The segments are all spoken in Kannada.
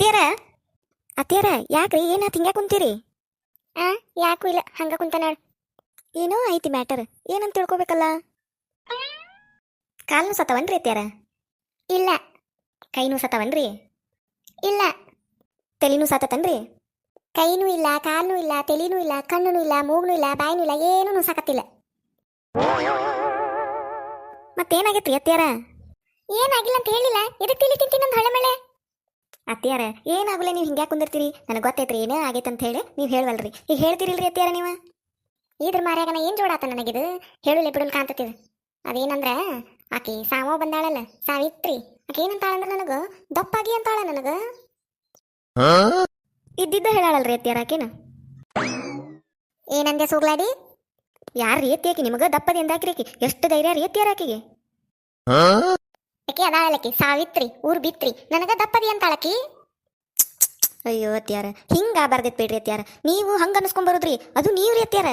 ಅತ್ತಿಯರ? ಅತ್ತಿಯರ ಯಾಕ್ರಿ? ಏನಾತ್ ಹಿಂಗ ಕುಂತೀರಿ? ಆ ಯಾಕೂ ಇಲ್ಲ. ಹಂಗ ಕುಂತನಾಳ ಏನೋ ಐತಿ ಮ್ಯಾಟರ್. ಏನಂತ ತಿಳ್ಕೊಬೇಕಲ್ಲ? ಕಾಲ್ನು ಸತ್ತವನ್ರಿ ಅತ್ತಿಯರ? ಇಲ್ಲ. ಕೈನೂ ಸತ್ತವನ್ರಿ? ಇಲ್ಲ. ತಲೆನೂ ಸತ್ತತನ್ರಿ? ಕೈನೂ ಇಲ್ಲ ಕಾಲ್ನೂ ಇಲ್ಲ ತಲೆನೂ ಇಲ್ಲ ಕಣ್ಣೂ ಇಲ್ಲ ಮೂಗ್ನೂ ಇಲ್ಲ ಬಾಯಿನೂ ಇಲ್ಲ ಏನೂ ಸಾಕತ್ತಿಲ್ಲ. ಮತ್ತೇನಾಗೈತ್ರಿ ಅತ್ತಿಯರ? ಏನಾಗಿಲ್ಲ ಅಂತ ಹೇಳಿಲ್ಲ. ಎದಕ್ಕೆ ತಿಳಿ ತಿಂತೀನಿ ನಮ್ಮ ಹಳೆ ಮಳೆ? ಅತ್ತಿಯಾರ ಏನಾಗಲ್ಲ ನೀವು ಹಿಂಗ್ಯಾಕೆ ಕುಂದಿರ್ತೀರಿ? ನನಗೆ ಗೊತ್ತೈತ್ರಿ, ಏನೇ ಆಗೈತೆ ಅಂತ ಹೇಳಿ ನೀವು ಹೇಳವಲ್ರಿ. ಈಗ ಹೇಳ್ತಿರಿಲ್ರಿ ಅತ್ತಿಯಾರ ನೀವು? ಇದ್ರ ಮಾರ್ಯಾಗನ ಏನು ಜೋಡಾತ ನನಗಿದು? ಹೇಳುಲೆ ಬಿಡಲ್ ಕಾಂತತಿದು ಅದೇನಂದ್ರೆ, ಆಕಿ ಸಾಮೋ ಬಂದಾಳಲ್ಲ, ಸಾವಿತ್ರಿ. ಆಕಿ ಏನಂತಾಳಂದ್ರೆ ನನಗ? ದಪ್ಪಾಗಿ ಅಂತಾಳ ನನಗ. ಇದ್ದಿದ್ದ ಹೇಳಾಳಲ್ರಿ ಅತ್ತಿಯಾರ ಆಕಿನ. ಏನಂದೆ ಸೋಗ್ಲಾಡಿ ಯಾರು ಆಕಿ? ನಿಮಗ ದಪ್ಪದಿಂದ ಆಕಿ. ಎಷ್ಟು ಧೈರ್ಯ ರೀ ಅತ್ತಿಯಾರ ಆಕಿಗೆ. ಆಕಿ ಅದಾಳಕಿ ಸಾವಿತ್ರಿ ಊರ್ ಬಿತ್ರಿ ನನಗ ದಪ್ಪದಿ ಅಂತಾಳಕಿ ಅಯ್ಯೋ ಅತ್ಯಾರ ಹಿಂಗ ಬರ್ದೈತ್ ಬಿಡ್ರಿ ಅತ್ಯಾರ ನೀವು ಹಂಗ ಅನ್ಸ್ಕೊಂಡ್ ಅದು ನೀವ್ರಿ ಅತ್ಯಾರ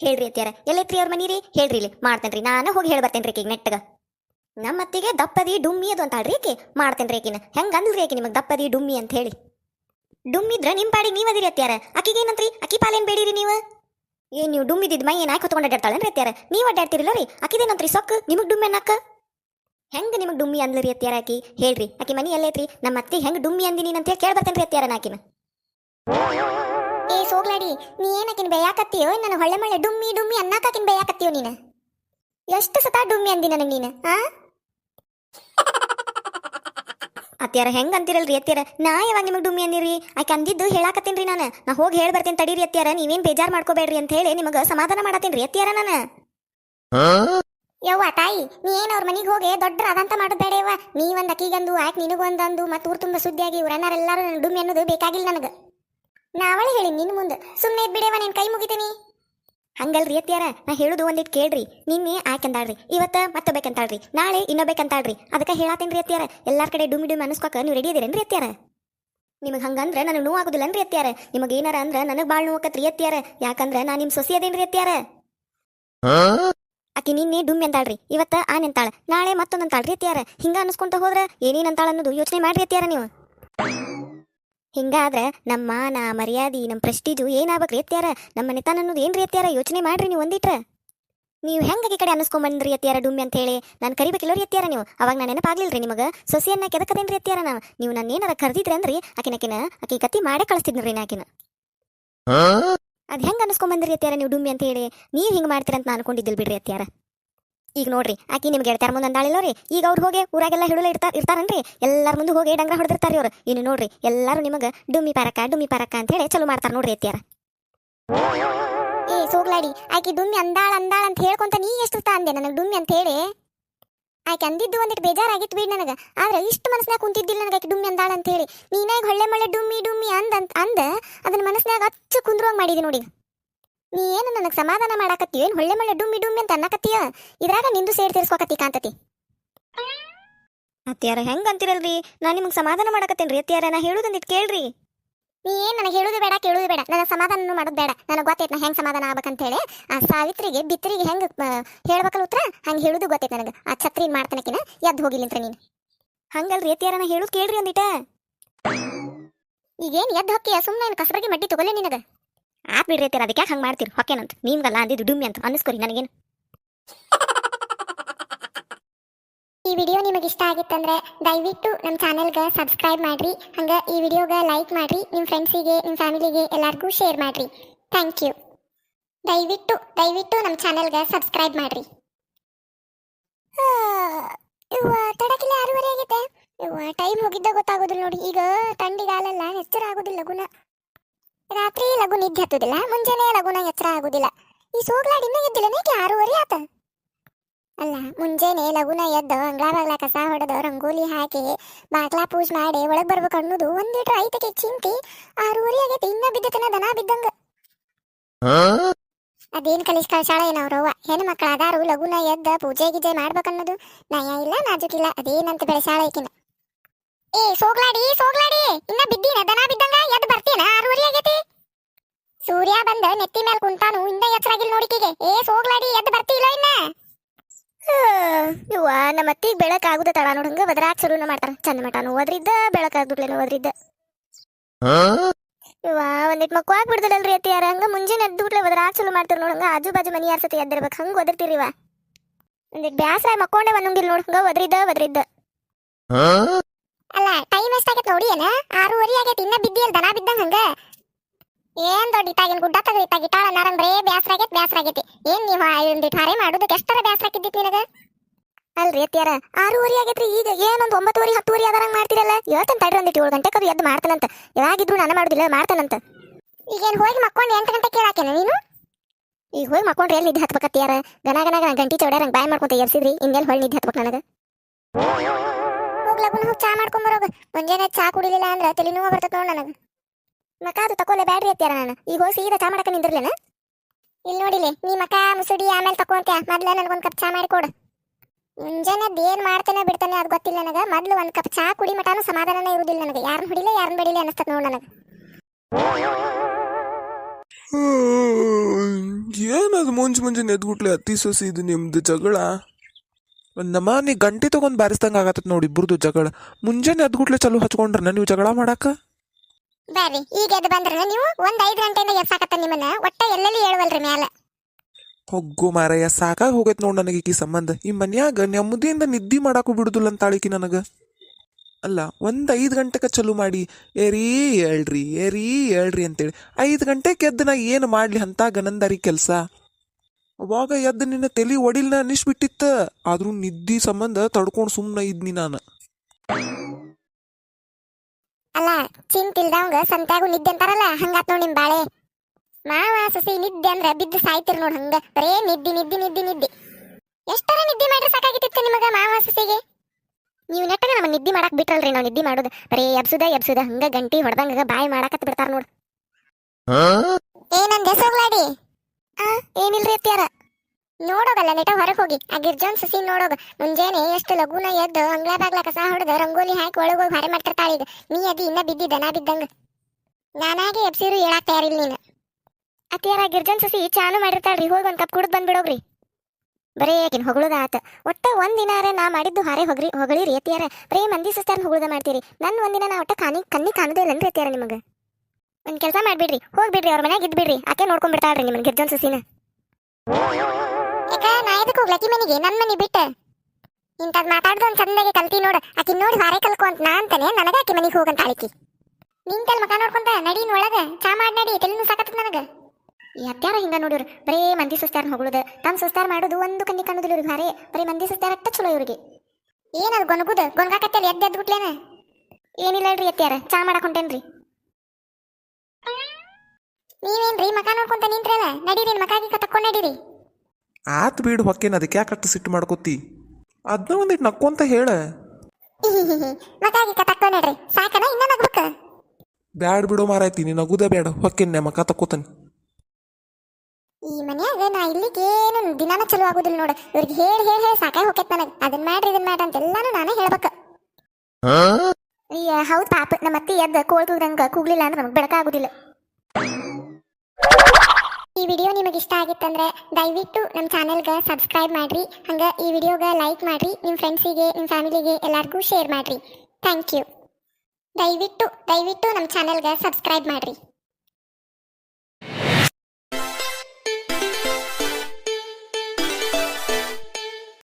ಹೇಳ್ರಿ ಅತ್ಯಾರ ಎಲ್ಲೈತ್ರಿ ಅವ್ರ ಮನೀರಿ? ಹೇಳ್ರಿ ಇಲ್ಲಿ, ಮಾಡ್ತೇನ್ರಿ. ನಾನು ಹೋಗಿ ಹೇಳಿ ಬರ್ತೇನ್ರಿ ಈಗ ನೆಟ್ಟಗ ನಮ್ಮ ಅತ್ತಿಗೆ ದಪ್ಪದಿ ಡುಮ್ಮಿ ಅದು ಅಂತಾಳ್ರಿ ಆಕಿ ಮಾಡ್ತೇನ್ರಿ ಆಕಿನ ಹೆಂಗ ಅಂದ್ರಿ ಆಕಿ ನಿಮಗೆ ದಪ್ಪದಿ, ಡುಮ್ಮಿ ಅಂತ ಹೇಳಿ. ಡುಮ್ಮಿದ್ರ ನಿಮ್ ಪಾಡಿ ನೀವ್ ಅದಿರಿ ಅತ್ಯಾರ ಆಕಿಗೆ ಏನಂತ್ರಿ? ಅಕ್ಕಿ ಪಾಲೇನ್ ಬೇಡಿರಿ ನೀವು? ಏನ್ ನೀವು ಡುಮ್ಮಿದಿದ್ ಮೈ ಏನ್ ಹಾಕಿ ಹೊತ್ಕೊಂಡು ಅಡ್ಡಾಡ್ತಾಳೇನ್ರಿ ಅತ್ಯಾರ ನೀವ್ ಅಡ್ಡಾಡ್ತಿರಲ್ಲ ರೀ. ಅಕ್ಕಿದೇನಂತ್ರಿ ಸೊಕ್ಕ? ನಿಮಗ್ ಡುಮ್ಮಿ ಅನ್ನಕ್ಕ? ಹೆಂಗ ನಿಮಗೆ ಡುಮ್ಮಿ ಅಂದ್ಲರಿ ಅತ್ಯಾರ ಆಕಿ? ಹೇಳ್ರಿ. ಆಕಿ ಮನಿ ಎಲ್ಲೈತ್ರಿ ನಮ್ಮ ಅತ್ತಿ ಹೆಂಗ್ ಡುಮ್ಮಿ ಅಂದಿನಿ ಅಂತ ಹೇಳಿ ಕೇಳಿ ರೀ ಅತ್ಯಾರ ನಾಕಿನ ಏ, ಸೋಗ್ಲಾಡಿ, ನೀ ಏನಕಿನ ಬೇಯಾಕತ್ತೀಯೋ? ನನ್ನ ಹೊಳ್ಳೆ ಮಳೆ ಡುಮ್ಮಿ ಡುಮ್ಮಿ ಅನ್ನಕಾಕಿನ ಬೇಯಾಕತ್ತೀಯೋ ನೀನು? ಎಷ್ಟು ಸತ ಡುಮ್ಮಿ ಅಂದಿ ನನಗೆ ನೀನು, ಆ? ಅತ್ಯಾರ ಹೆಂಗ್ ಅಂತಿರಲ್ರಿ ಅತ್ಯಾರ ನಾ ಯಾವಾಗ ನಿಮಗೆ ಡುಮ್ಮಿ ಅಂದಿರಿ? ಆಕೆ ಅಂದಿದ್ದು ಹೇಳಾಕತ್ತೀನ್ರಿ ನಾನು. ನಾ ಹೋಗಿ ಹೇಳಿ ಬರ್ತೇನೆ ತಡೀರಿ ಅತ್ಯಾರ ನೀವೇನು ಬೇಜಾರ್ ಮಾಡ್ಕೋಬೇಡ್ರಿ ಅಂತ ಹೇಳಿ ನಿಮಗೆ ಸಮಾಧಾನ ಮಾಡತ್ತೀನ್ರಿ ಅತ್ಯಾರ ನಾನು. ಯವ್ವ, ತಾಯಿ, ನೀ ಏನು ಅವ್ರ ಮನೆಗೆ ಹೋಗಿ ದೊಡ್ಡ ಅದಂತ ಮಾಡೋದು ಬೇಡ ಯವ್ವ. ನೀ ಒಂದ್ ಅಕ್ಕಿಗಂದು, ಆಯ್ತು ನಿನಗೊಂದಂದು ಮತ್ತೆ ಊರು ತುಂಬ ಸುದ್ದಿಯಾಗಿ ಊರನ್ನಾರೆಲ್ಲರೂ ನನ್ನ ಡುಮ್ಮಿ ಅನ್ನೋದು ಬೇಕಾಗಿಲ್ಲ ನನಗೆ. ನಾವಳೆ ಹೇಳಿ ನಿನ್ನ ಮುಂದೆ. ಸುಮ್ಮನೆ ಬಿಡೇವ ನಿನ್ ಕೈ ಮುಗಿತೀನಿ. ಹಂಗಲ್ರಿ ಅತ್ಯಾರ ನಾ ಹೇಳುದು ಒಂದಿಟ್ ಕೇಳ್ರಿ. ನಿನ್ನೆ ಆಯ್ಕಂದಾಳ್ರಿ, ಇವತ್ತ ಬೇಕಂತಾಳ್ರಿ ನಾಳೆ ಇನ್ನೊಬೇಕಂತಾಳ್ರಿ ಅದಕ್ಕೆ ಹೇಳಾತೇನ್ರಿ ಅತ್ತಿಯಾರ, ಎಲ್ಲಾರ ಕಡೆ ಡುಮ್ಮಿ ಡುಮ್ಮಿ ಅನ್ಸ್ಕೊಕ ನೀವು ರೆಡಿ ಇದೀರೇನ್ರಿ ಅತ್ತಿಯಾರ? ನಿಮಗೆ ಹಂಗಂದ್ರೆ ನನಗೆ ನೋವು ಆಗುದಿಲ್ಲನ್ರಿ ಅತ್ತಿಯಾರ. ನಿಮಗೆ ಏನಾರ ಅಂದ್ರೆ ನನಗೆ ಭಾಳ ನೋವು ಆಕತ್ರಿ ಅತ್ಯಾರ ಯಾಕಂದ್ರೆ ನಾ ನಿಮ್ಮ ಸೊಸಿ ಅದೇನ್ರಿ ಅತ್ಯಾರ ಆಕಿ ನಿನ್ನೆ ಡುಮ್ಮಿ ಅಂತಾಳ್ರಿ ಇವತ್ತ ಆನ್ ಅಂತಾಳ ನಾಳೆ ಮತ್ತೊಂದು ಅಂತಾಳ್ರಿ ಅತ್ಯಾರ ಹಿಂಗ ಅನ್ಸ್ಕೊಂತ ಹೋದ್ರ ಏನೇನ್ ಅಂತಾಳ ಅನ್ನೋದು ಯೋಚನೆ ಮಾಡ್ರಿ ಅತ್ತಿಯಾರ ನೀವು. ಹಿಂಗಾದ್ರ ನಮ್ಮ ಮಾನ, ಮರ್ಯಾದಿ ನಮ್ಮ ಪ್ರೆಸ್ಟೀಜು ಏನಾಗ್ಬೇಕ್ರಿ ಅತ್ತಿಯಾರ ನಮ್ಮ ಮನೆತನ ಅನ್ನೋದು ಏನ್ರಿ ಅತ್ತಿಯಾರ ಯೋಚನೆ ಮಾಡ್ರಿ ನೀವು ಒಂದಿಟ್ರ. ನೀವು ಹೆಂಗ ಈ ಕಡೆ ಅನ್ಸ್ಕೊಂಬಂದ್ರಿ ಅತ್ಯಾರ ಡುಮ್ಮಿ ಅಂತ ಹೇಳಿ? ನಾನು ಕರಿಬೇಕಿಲ್ಲ ರೀ ಅತ್ತಿಯಾರ ನೀವು. ಅವಾಗ ನಾನು ನೆನಪಾಗ್ಲಿಲ್ರಿ ನಿಮಗೆ. ಸೊಸೆಯನ್ನ ಕೆದಕದೇನ್ರಿ ಅತ್ತಿಯಾರ ನಾವು? ನೀವು ನನ್ನ ಏನಾರ ಕರೆದಿದ್ರಿ ಅಂದ್ರಿ, ಆಕಿನಕಿನ ಆಕಿ ಕತಿ ಮಾಡೇ ಕಳಿಸ್ತಿದ್ರಿ ಆಕಿನ ಅದ್ ಹೆಂಗ್ ಅನ್ಸ್ಕೊಂಬಂದ್ರಿ ಅತ್ಯಾರ ನೀವು ಡುಮ್ಮಿ ಅಂತ ಹೇಳಿ? ನೀವು ಹಿಂಗ್ ಮಾಡ್ತೀರ ಅಂತ ನಾನು ಅನ್ಕೊಂಡಿದ್ದಿಲ್ ಬಿಡ್ರಿ ಅತ್ಯಾರ ಈಗ ನೋಡ್ರಿ, ಆಕಿ ನಿಮ್ಗೆ ಹೇಳ್ತಾರ ಮುಂದೆ ಅಂದಾಳಿಲ್ಲ ರೀ. ಈಗ ಅವ್ರು ಹೋಗಿ ಊರಾಗೆಲ್ಲ ಹಿಡುಲ ಇರ್ತಾರ ಇರ್ತಾರನ್ರಿ? ಎಲ್ಲಾರ ಮುಂದೆ ಹೋಗಿ ಡಂಗ್ರ ಹೊಡೆದಿರ್ತಾರ ಅವ್ರು. ಇನ್ನು ನೋಡ್ರಿ, ಎಲ್ಲಾರು ನಿಮಗೆ ಡುಮ್ಮಿ ಪಾರಕ ಡುಮ್ಮಿ ಪಾರಕ ಅಂತ ಹೇಳಿ ಚಲೋ ಮಾಡ್ತಾರ ನೋಡ್ರಿ ಅತ್ಯಾರ ಏ ಸೋಗ್ಲಾಡಿ, ಆಕಿ ಡುಮ್ಮಿ ಅಂದಾಳ ಅಂದಾಳ ಅಂತ ಹೇಳ್ಕೊಂತ ನೀ ಎಷ್ಟು ಅಂದೆ? ನನಗೆ ಡುಮ್ಮಿ ಅಂತ ಹೇಳಿ. ಆಕೆ ಅಂದಿದ್ದು ಒಂದಿಟ್ಟು ಬೇಜಾರಾಗಿತ್ತು ಬಿಡ್ ನನಗೆ. ಆದ್ರೆ ಇಷ್ಟು ಮನಸ್ನಾಗ ಕುಂತಿದ್ದಿಲ್ಲ ನನಗೆ ಆಕೆ ಡುಮ್ಮಿ ಅಂದಾಳ ಅಂತ ಹೇಳಿ ನೀನೇ ಹೊಳ್ಳೆ ಮಳೆ ಡುಮ್ಮಿ ಡುಮ್ಮಿ ಅಂದ ಅಂದ ಅದನ್ನ ಮನಸ್ನಾಗ ಅಚ್ಚು ಕುಂದ್ರುವಂಗ್ ಮಾಡಿದಿ ನೋಡಿ. ನೀ ಏನು ನನಗೆ ಸಮಾಧಾನ ಮಾಡಾಕತ್ತೀಯ ಏನು ಹೊಳ್ಳೆ ಮಳೆ ಡುಮ್ಮಿ ಡುಮ್ಮಿ ಅಂತ ಅನ್ನಕತ್ತೀಯ? ಇದ್ರಾಗ ನಿಂದು ಸೇರಿ ತೀರ್ಸ್ಕೊಕತ್ತಿ ಕಾಂತತಿ. ಅತ್ಯಾರ ಹೆಂಗ್ ಅಂತಿರಲ್ರಿ? ನಾ ನಿಮ್ಗೆ ಸಮಾಧಾನ ಮಾಡಕತ್ತೇನ್ರಿ ಅತ್ಯಾರ ನಾ ಹೇಳುದಂದಿಟ್ಟು ಕೇಳ್ರಿ. ನೀ ಏನ್ ನನಗೆ ಹೇಳುದು ಬೇಡ, ಕೇಳುದು ಬೇಡ. ನನ್ನ ಸಮಾಧಾನ ಮಾಡೋದು ಬೇಡ. ನನಗೆ ಗೊತ್ತೈತೆ ನಾ ಹೆಂಗ್ ಸಮಾಧಾನ ಆಗ್ಬೇಕಂತ ಹೇಳಿ ಆ ಸಾವಿತ್ರಿಗೆ ಬಿತ್ತರಿಗೆ ಹೆಂಗ್ ಹೇಳ್ಬೇಕಲ್ಲ ಉತ್ತರ? ಹಂಗೆ ಹೇಳುದು ಗೊತ್ತೈತೆ ನನಗೆ. ಆ ಛತ್ರಿ ಮಾಡ್ತಾನಕಿನ ಎದ್ದು ಹೋಗಿಲ್ಲಿಂತ್ರ ನೀನು. ಹಂಗಲ್ರಿ ಅತ್ಯಾರ ನಾ ಹೇಳುದು ಕೇಳ್ರಿ ಒಂದಿಟ. ಈಗೇನ್ ಎದ್ದು ಹೊಕ್ಕಿ ಸುಮ್ಮನೆ ಕಸಬರಿಗೆ ಮಡ್ಡಿ ತಗೊಳ್ಳೆ ನಿನಗ. ಆತ್ ಬಿಡ್ರಿ ಅದಕ್ಕೆ ಹಂಗ್ ಮಾಡ್ತೀರಿ? ಹೊಕ್ಕೇನಂತ. ನಿಮ್ಗಲ್ಲ ಅಂದಿದ್ದು ಡುಮ್ಮಿ ಅಂತ ಅನ್ನಿಸ್ಕೊರಿ ನನಗೇನು ಈ ವಿಡಿಯೋ ನಿಮಗೆ ಇಷ್ಟ ಆಗಿತ್ತಂದ್ರೆ ದಯವಿಟ್ಟು ನಮ್ಮ ಚಾನೆಲ್ಗೆ ಸಬ್ಸ್ಕ್ರೈಬ್ ಮಾಡ್ರಿ. ಹಂಗೆ ಈ ವಿಡಿಯೋಗೆ ಲೈಕ್ ಮಾಡ್ರಿ. ನಿಮ್ಮ ಫ್ರೆಂಡ್ಸಿಗೆ ನಿಮ್ಮ ಫ್ಯಾಮಿಲಿಗೆ ಎಲ್ಲರಿಗೂ ಶೇರ್ ಮಾಡ್ರಿ. ಥ್ಯಾಂಕ್ ಯು ದಯವಿಟ್ಟು ದಯವಿಟ್ಟು ನಮ್ಮ ಚಾನೆಲ್ಗೆ ಸಬ್ಸ್ಕ್ರೈಬ್ ಮಾಡ್ರಿ. ತಡಕಿಲ್ಲ ಆರೂವರೆ ಆಗಿದೆ ಟೈಮ್ ಹೋಗಿದ್ದ ಗೊತ್ತಾಗೋದಿಲ್ಲ ನೋಡಿ. ಈಗ ತಂಡಿಗಾಲಲ್ಲ ಎಚ್ಚರ ಆಗೋದಿಲ್ಲ ಲಗುನ. ರಾತ್ರಿ ಲಘು ನಿದ್ದೆ ಹತ್ತುದಿಲ್ಲ, ಮುಂಜಾನೆ ಲಗುನ ಎಚ್ಚರ ಆಗೋದಿಲ್ಲ. ಈ ಸೋಗ್ಲಾಡಿ ಇನ್ನೂ ಎದ್ದಿಲ್ಲ ಆರೂವರೆ ಆತ. ಅಲ್ಲ, ಮುಂಜಾನೆ ಲಗುನ ಎದ್ದು ಅಂಗಳ ಬಾಗ್ಲ ಕಸ ಹೊಡೆದು ರಂಗೋಲಿ ಹಾಕಿ ಬಾಗ್ಲ ಪೂಜೆ ಮಾಡಿ ಒಳಗೆ ಬರ್ಬೇಕು ಅನ್ನೋದು ಒಂದಿಟ್ರ ಐತಕ್ಕೆ ಚಿಂತಿ. ಆರೂವರೆ ಆಗೈತೆ, ಇನ್ನ ಬಿದ್ದತನ ದನ ಬಿದ್ದಂಗ. ಅದೇನ್ ಕಲಿಸ್ ಕಳ್ಸಾಳ ಏನವ್ರವ್ವ ಹೆಣ್ಣು ಮಕ್ಕಳ ಅದಾರು, ಲಗುನ ಎದ್ದ ಪೂಜೆ ಗೀಜೆ ಮಾಡ್ಬೇಕನ್ನೋದು ನಯ ಇಲ್ಲ ನಾಜುಕಿಲ್ಲ ಅದೇನಂತ ಬೆಳೆಸಾಳ ಈಕಿನ. ಏ, ಸೋಗ್ಲಾಡಿ ಸೋಗ್ಲಾಡಿ, ಇನ್ನ ಬಿದ್ದೀನ? ದನ ಬಿದ್ದಂಗ? ಎದ್ದು ಬರ್ತೀನ ಆರೂವರೆ ಆಗೈತಿ. ಸೂರ್ಯ ಬಂದ ನೆತ್ತಿ ಮೇಲೆ ಕುಂತಾನು, ಇನ್ನ ಎಚ್ಚರಾಗಿಲ್ಲ ನೋಡಿಕಿಗೆ ಏ, ಸೋಗ್ಲಾಡಿ, ಎದ್ದು ಬರ್ತಿಲ್ಲ ಇನ್ನ? ಇವ್ವ ನಮ್ಮ ಅತ್ತಿಗೆ ಬೆಳಕ್ ಆಗುದ ತಡ ನೋಡಂಗ ಬದ್ರಾಕ್ ಶುರುನ ಮಾಡ್ತಾರ ಚಂದ ಮಟಾನು ಓದ್ರಿದ್ದ ಬೆಳಕ್ ಆಗ್ಬಿಡ್ಲೇನು ಓದ್ರಿದ್ದ. ಇವ ಒಂದಿಟ್ ಮಕ್ಕ ಆಗ್ಬಿಡ್ದಲ್ರಿ ಅತ್ತಿಯಾರ. ಹಂಗ ಮುಂಜಾನೆ ಎದ್ದು ಬಿಟ್ಲೆ ಬದ್ರಾಕ್ ಚಲೋ ಮಾಡ್ತೀರಿ ನೋಡ್ ಹಂಗ ಆಜು ಬಾಜು ಮನಿ ಯಾರ್ ಸತಿ ಎದ್ದಿರ್ಬೇಕು. ಹಂಗ ಒದರ್ತೀರಿವ ಒಂದಿಟ್ ಬ್ಯಾಸ್ರ ಮಕ್ಕೊಂಡೆ ಒಂದೊಂದಿಲ್ ನೋಡ್ ಹಂಗ ಓದ್ರಿದ್ದ ಒದ್ರಿದ್ದ ಅಲ್ಲ ಟೈಮ್ ಎಷ್ಟಾಗೈತೆ ನೋಡಿ ಏನ? ಆರೂವರೆ ಆಗೈತಿ ಇನ್ನ ಬಿದ್ದಿ ಅಲ್ಲ ದನ ಬಿದ್ದಂಗ ಹಂಗ. ಏನ್ ದೊಡ್ಡ ಇತ್ತಾಗಿನ ಗುಡ್ಡ ತಗರಿ ಇತ್ತಾಗಿ ಇಟ್ಟಾಳ ನಾರಂಗ್ ಬರೇ ಬ್ಯಾಸ್ರ ಆಗೈತಿ ಬ್ಯಾಸ್ರ ಆಗೈತಿ ಏನ್ ನೀವು ಒಂದಿಟ್ ಹಾರೆ ಮಾಡೋದಕ್ಕೆ ಎಷ್ಟರ ಬ್ಯಾಸ್ರ ಆಗಿದ್ದಿತ್ತು ನಿನಗ? ಅಲ್ರಿ ಅತ್ತಿಯಾರ ಆರೂವರೆ ಆಗೈತ್ರಿ ಈಗ ಏನೊಂದು ಒಂಬತ್ತುವರೆ ಹತ್ತುವರೆ ಆದಾರಂಗ್ ಮಾಡ್ತಿರಲ್ಲ? ಹೇಳ್ತಾನೆ ತಡ್ರಿ ಒಂದಿಟ್ಟು ಏಳು ಗಂಟೆ ಅದು ಎದ್ದು ಮಾಡ್ತಾನಂತ. ಯಾವಾಗಿದ್ರು ನಾನು ಮಾಡೋದಿಲ್ಲ ಮಾಡ್ತಾನಂತ. ಈಗೇನ್ ಹೋಗಿ ಮಕ್ಕೊಂಡು ಎಂಟು ಗಂಟೆ ಕೇಳಾಕೇನ ನೀನು? ಈಗ ಹೋಗಿ ಮಕ್ಕೊಂಡ್ರೆ ಎಲ್ಲಿ ನಿದ್ದೆ ಹತ್ಬೇಕತ್ತಿಯಾರ ಗನ ಗನ ಗನ ಗಂಟಿ ಚೌಡ್ಯಾರಂಗ್ ಬಾಯ್ ಮಾಡ್ಕೊಂತ ಎರ್ಸಿದ್ರಿ ಇನ್ನೆಲ್ಲಿ ಹೊಳ್ಳಿ ನಿದ್ದೆ ಹತ್ಬೇಕು ನನಗೆ. ಹೋಗ್ಲಗುನ ಹೋಗಿ ಚಾ ಮಾಡ್ಕೊಂಡ್ ಬರೋಗ. ಮುಂಜಾನೆ ಚಾ ಕುಡಿಲಿಲ್ಲ ಅಂದ್ರೆ ತಲೆ ನೋವು ನೋಡಿ ನನಗ. ಮಕ ಅದು ತಕೊಲೆ ಬ್ಯಾಡ್ರಿ ಅತ್ಯಾರ ನಾನು. ಈಗ ಹೋಗಿ ಸೀದಾ ಚಾ ಮಾಡಕ ನಿಂದಿರ್ಲೇನ? ಇಲ್ಲಿ ನೋಡಿಲಿ ನೀ ಮಕ ಮುಸುಡಿ ಆಮೇಲೆ ತಕೊಂತ ಮೊದ್ಲ ನನಗೊಂದು ಕಪ್ ಚಾ ಮಾಡಿ ಕೊಡು ಮುಂಜಾನೆ ಅದ್ ಏನ್ ಮಾಡ್ತಾನೆ ಬಿಡ್ತಾನೆ ಅದು ಗೊತ್ತಿಲ್ಲ ನನಗೆ. ಮೊದ್ಲು ಒಂದು ಕಪ್ ಚಾ ಕುಡಿ ಮಟಾನು ಸಮಾಧಾನನೇ ಇರುದಿಲ್ಲ ನನಗೆ. ಯಾರನ್ನ ಹೊಡಿಲ್ಲ ಯಾರನ್ನ ಬಿಡಿಲ್ಲ ಅನಸ್ತದ ನೋಡ್ ನನಗ. ಏನದು ಮುಂಜ್ ಮುಂಜಾನೆ ಎದ್ಗುಟ್ಲೆ ಅತಿ ಸೊಸಿ ಇದು ನಿಮ್ದು ಜಗಳ? ನಮ್ಮ ನೀ ಗಂಟೆ ತಗೊಂಡು ಬಾರಿಸ್ದಂಗೆ ಆಗತ್ತೆ ನೋಡಿ ಇಬ್ಬರದು ಜಗಳ. ಮುಂಜಾನೆ ಎದ್ಗುಟ್ಲೆ ಚಲೋ ಹಚ್ಕೊಂಡ್ರ ನೀವು ಜಗಳ ಮಾಡಾಕ? ಬ್ಯಾರಿ, ಈಗ ಎದ್ದು ಬಂದ್ರ ನೀವು ಒಂದ್ ಐದ್ ಗಂಟೆಯಿಂದ ಎಸ್ಸಾಕತ್ತ ನಿಮ್ಮನ್ನ, ಒಟ್ಟ ಎಲ್ಲೆಲ್ಲಿ ಹೇಳುವಲ್ರಿ ಮ್ಯಾಲ? ಹೊಗ್ಗು ಮಾರಯ್ಯ ಸಾಕಾಗಿ ಹೋಗೈತ್ ನೋಡ್ ನನಗೆ ಈಕಿ ಸಂಬಂಧ. ಈ ಮನ್ಯಾಗ ನೆಮ್ಮದಿಯಿಂದ ನಿದ್ದಿ ಮಾಡಾಕು ಬಿಡುದಿಲ್ಲ ಅಂತ ಆಳಿಕಿ ನನಗ. ಅಲ್ಲ, ಒಂದ್ ಐದ್ ಗಂಟೆಗೆ ಚಲು ಮಾಡಿ, ಏರೀ ಹೇಳ್ರಿ ಏರೀ ಹೇಳ್ರಿ ಅಂತೇಳಿ. ಐದ್ ಗಂಟೆಗೆ ಎದ್ದು ನಾ ಏನು ಮಾಡ್ಲಿ ಅಂತ ಗನಂದಾರಿ ಕೆಲಸ? ಅವಾಗ ಎದ್ದು ನಿನ್ನ ತಲೆ ಒಡಿಲ್ನ ಅನ್ನಿಸ್ಬಿಟ್ಟಿತ್ತ. ಆದ್ರೂ ನಿದ್ದಿ ಸಂಬಂಧ ತಡ್ಕೊಂಡು ಸುಮ್ಮನೆ ಇದ್ನಿ ನಾನು. ಚಿಂತಿಲ್ದವಂಗ ಸಂತ್ಯಾಗು ನಿದ್ದೆ ಅಂತಾರಲ್ಲ ಹಂಗಾತ್ ನೋಡಿ ನಿಮ್ ಬಾಳೆ. ಮಾವ ಸಸಿ ನಿದ್ದೆ ಅಂದ್ರ ಬಿದ್ದು ಸಾಯ್ತಿರ್ ನೋಡ್ ಹಂಗ. ಬರೇ ನಿದ್ದಿ ನಿದ್ದಿ ನಿದ್ದಿ ನಿದ್ದಿ. ಎಷ್ಟರ ನಿದ್ದೆ ಮಾಡ್ರಿ ಸಾಕಾಗಿತ್ತಿತ್ತು ನಿಮಗ ಮಾವ ಸಸಿಗೆ? ನೀವು ನೆಟ್ಟಗೆ ನಮ್ಮ ನಿದ್ದೆ ಮಾಡಕ್ ಬಿಟ್ರಲ್ರಿ ನಾವು ನಿದ್ದೆ ಮಾಡೋದು. ಬರೇ ಎಬ್ಸುದ ಎಬ್ಸುದ ಹಂಗ ಗಂಟಿ ಹೊಡ್ದಂಗ ಬಾಯಿ ಮಾಡಾಕತ್ ಬಿಡ್ತಾರ ನೋಡ್. ಏನಂದ ಸೋಗ್ಲಾಡಿ ಆ ಏನಿಲ್ರಿ ಅತ್ಯಾರ ನೋಡೋಗಲ್ಲ ನೆಟ ಹೊರಗೆ ಹೋಗಿ. ಆ ಗಿರ್ಜೋನ್ ಸಸಿ ನೋಡೋಗ. ಮುಂಜಾನೆ ಎಷ್ಟು ಲಗುನ ಎದ್ದ ಅಂಗಳ ಬಾಗ್ಲ ಕಸ ಹೊಡೆದ ರಂಗೋಲಿ ಹಾಕಿ ಒಳಗೋಗಿ ಹೊರೆ ಮಾಡ್ತಿರ್ತಾಳ ಈಗ ನೀ ಅದಿ ಇನ್ನ ಬಿದ್ದಿದ್ದ ನಾ ಬಿದ್ದಂಗ. ನಾನಾಗೆ ಎಬ್ಸಿರು ಹೇಳಾಕ್ ತಯಾರಿಲ್ಲ ನೀನು. ಅತಿಯಾರ ಗಿರ್ಜನ್ ಸಸಿ ಚಾನು ಮಾಡಿರ್ತಾಳ್ರಿ. ಹೋಗಿ ಒಂದ್ ಕಪ್ ಕುಡ್ದು ಬಂದ್ಬಿಡೋಗ್ರಿ. ಬರೀ ಯಾಕಿನ್ ಹೊಗಳದ ಆತ. ಒಟ್ಟ ಒಂದ್ ಅರೆ ನಾ ಮಾಡಿದ್ದು ಹಾರೆ ಹೊಗ್ರಿ ಹೊಗಳಿರಿ ಅತಿಯಾರ ಬರೀ ಮಂದಿ ಸಸ್ತಾರ ಹೊಗಳದ ಮಾಡ್ತೀರಿ. ನನ್ ಒಂದಿನ ನಾ ಒಟ್ಟ ಕಾನಿ ಕಣ್ಣಿ ಕಾಣದೇ ಇಲ್ಲನ್ರಿ ಅತ್ತಿಯಾರ ನಿಮಗ. ಒಂದ್ ಕೆಲಸ ಮಾಡ್ಬಿಡ್ರಿ. ಹೋಗ್ಬಿಡ್ರಿ, ಅವ್ರ ಮನ್ಯಾಗ ಇದ್ಬಿಡ್ರಿ. ಆಕೆ ನೋಡ್ಕೊಂಡ್ಬಿಡ್ತಾಳ್ರಿ ನಿಮ್ಮನ್ ಗಿರ್ಜನ್ ಸಸಿನ. ಯಾಕ ನಾ ಎದಕ್ ಹೋಗ್ಲಕ್ಕಿ ಮನೆಗೆ, ನನ್ ಮನೆ ಬಿಟ್ಟ. ಇಂಥದ್ ಮಾತಾಡ್ದು ಒಂದ್ ಚಂದಾಗಿ ಕಲ್ತಿ ನೋಡು. ಆಕಿ ನೋಡಿ ಹಾರೆ ಕಲ್ಕೊ ಅಂತ ನಾ ಅಂತಾನೆ, ನನಗೆ ಆಕಿ ಮನೆಗೆ ಹೋಗಂತ ಆಳಿಕಿ. ನಿಂತಲ್ ಮಕ ನೋಡ್ಕೊಂತ ನಡಿ ಒಳಗ, ಚಾ ಮಾಡಿ ನಡಿ, ತಲೆನೂ ಸಾಕತ್ತ ನನಗೆ. ಅತ್ಯಾರ ಹಿಂಗ ನೋಡಿರು, ಬರೇ ಮಂದಿ ಸುಸ್ತಾರ ಹೊಗಳದ. ತಮ್ಮ ಸುಸ್ತಾರ ಮಾಡೋದು ಒಂದು ಕಣ್ಣಿ ಕಾಣುದಿಲ್ಲ ಇವ್ರಿಗೆ ಹಾರೆ ಬರೀ ಮಂದಿ ಸುಸ್ತಾರ ಅಟ್ಟ ಚಲೋ ಇವ್ರಿಗೆ. ಏನದು ಗೊನಗುದ ಗೊನ್ಗಾಕತ್ತಲ್ಲಿ ಎದ್ದು ಎದ್ದು ಬಿಟ್ಲೇನ? ಏನಿಲ್ಲ ಹೇಳ್ರಿ ಅತ್ಯಾರ ಚಾ ಮಾಡಕ್ ಹೊಂಟೇನ್ರಿ. ನೀವೇನ್ರಿ ಮಕ ನೋಡ್ಕೊಂತ ನಿಂತ್ರಲ್ಲ? ನಡೀರಿ ಮಕಾಗಿ ತಕ್ಕೊಂಡು ನಡೀರಿ. ಆತ್ ಬೀಡು ಹೊಕ್ಕೇನ್ ಅದಕ್ಕೆ ಯಾಕೆ ಸಿಟ್ಟು ಮಾಡ್ಕೋತಿ? ಅದನ್ನ ಒಂದಿಟ್ಟು ನಕ್ಕೊಂತ ಹೇಳ. ಮಕಾಗಿ ತಕೊಂಡ್ ನಡ್ರಿ. ಸಾಕನ? ಇನ್ನ ನಗ್ಬೇಕ? ಬ್ಯಾಡ್ ಬಿಡೋ ಮಾರಾಯ್ತಿ ನೀನು ನಗುದ ಬೇಡ ಹೊಕ್ಕೇನೆ ಮಕ ತಕ್ಕೋತಾನೆ ಈ ಮನ್ಯಾಗ ನಾ ಇಲ್ಲಿಗೇನು ದಿನಾನ ಚಲೋ ಆಗುದಿಲ್ಲ ನೋಡ. ಇವ್ರಿಗೆ ಹೇಳಿ ಹೇಳಿ ಹೇಳಿ ಸಾಕಾಗಿ ಹೋಗೈತ್ ನನಗೆ. ಅದನ್ನ ಮಾಡ್ರಿ ಇದನ್ನ ಮಾಡ್ರಿ ಅಂತ ಎಲ್ಲಾನು ನಾನೇ ಹೇಳ್ಬೇಕು. ಅಯ್ಯ ಹೌದು ಪಾಪ. ನಮ್ಮ ಅತ್ತಿ ಎದ್ದ ಕೋಳ್ ಕೂಗ್ದಂಗ ಕೂಗ್ಲಿಲ್ಲ ಅಂದ್ರೆ ನಮ್ಗೆ ಬೆಳಕ ಆಗುದಿಲ್ಲ ಈ ವಿಡಿಯೋ ನಿಮಗೆ ಇಷ್ಟ ಆಗಿತ್ತಂದ್ರೆ ದಯವಿಟ್ಟು ನಮ್ಮ ಚಾನಲ್ಗೆ ಸಬ್ಸ್ಕ್ರೈಬ್ ಮಾಡಿರಿ, ಹಂಗೆ ಈ ವಿಡಿಯೋಗೆ ಲೈಕ್ ಮಾಡಿರಿ, ನಿಮ್ಮ ಫ್ರೆಂಡ್ಸಿಗೆ, ನಿಮ್ಮ ಫ್ಯಾಮಿಲಿಗೆ ಎಲ್ಲರಿಗೂ ಶೇರ್ ಮಾಡಿರಿ. Thank you. ದಯವಿಟ್ಟು ದಯವಿಟ್ಟು ನಮ್ಮ ಚಾನೆಲ್ಗೆ ಸಬ್ಸ್ಕ್ರೈಬ್ ಮಾಡ್ರಿ.